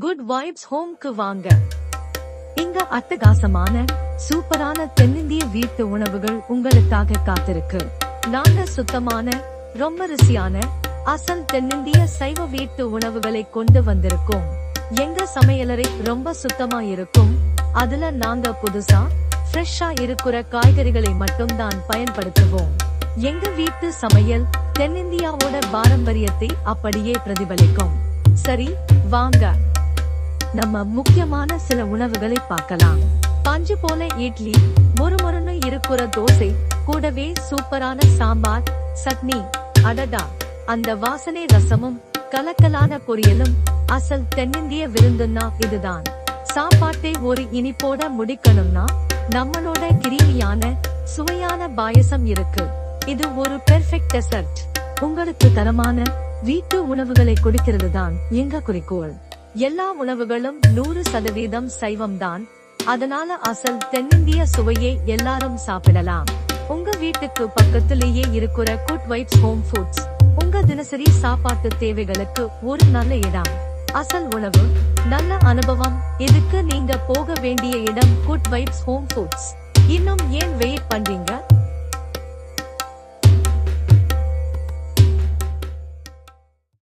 Good vibes ஹோம்க்கு வாங்க. இங்க அட்டகாசமான சூப்பரான தென்னிந்திய வீட்டு உணவுகள் உங்களுக்காக காத்திருக்கு. நாங்க சுத்தமான ரொம்ப ருசியான அசல் தென்னிந்திய சைவ வீட்டு உணவுகளை கொண்டு வந்திருக்கோம். எங்க சமையலறை ரொம்ப சுத்தமா இருக்கும். அதுல நாங்க புதுசா ஃப்ரெஷ்ஷா இருக்கிற காய்கறிகளை மட்டும்தான் பயன்படுத்துவோம். எங்க வீட்டு சமையல் தென்னிந்தியாவோட பாரம்பரியத்தை அப்படியே பிரதிபலிக்கும். சரி வாங்க. நம்ம முக்கியமான சில உணவுகளை பார்க்கலாம். பஞ்சு போல இட்லி மொறுமொறுன்னு இருக்கிற தோசை கூடவே சூப்பரான சாம்பார் சட்னி அடடா. அந்த வாசனை ரசமும் கலக்கலான பொரியலும் அசல் தென்னிந்திய விருந்துன்னா இதுதான். சாப்பாட்டை ஒரு இனிப்போட முடிக்கணும்னா நம்மளோட கிரீமியான சுவையான பாயசம் இருக்கு. இது ஒரு பெர்ஃபெக்ட் டெசர்ட் உங்களுக்கு தரமான வீட்டு உணவுகளை கொடுக்கிறது தான் எங்க குறிக்கோள். எல்லா உணவுகளும் நூறு சதவீதம் சைவம்தான். அதனால அசல் தென்னிந்திய சுவையை எல்லாரும் சாப்பிடலாம். உங்க வீட்டுக்கு பக்கத்திலேயே இருக்கிற குட் வைப்ஸ் ஹோம் ஃபுட்ஸ். உங்க தினசரி சாப்பாட்டு தேவைகளுக்கு ஒரு நல்ல இடம். அசல் உணவு நல்ல அனுபவம். இதுக்கு நீங்க போக வேண்டிய இடம் குட் வைப்ஸ் ஹோம் ஃபுட்ஸ். இன்னும் ஏன் வெயிட் பண்றீங்க?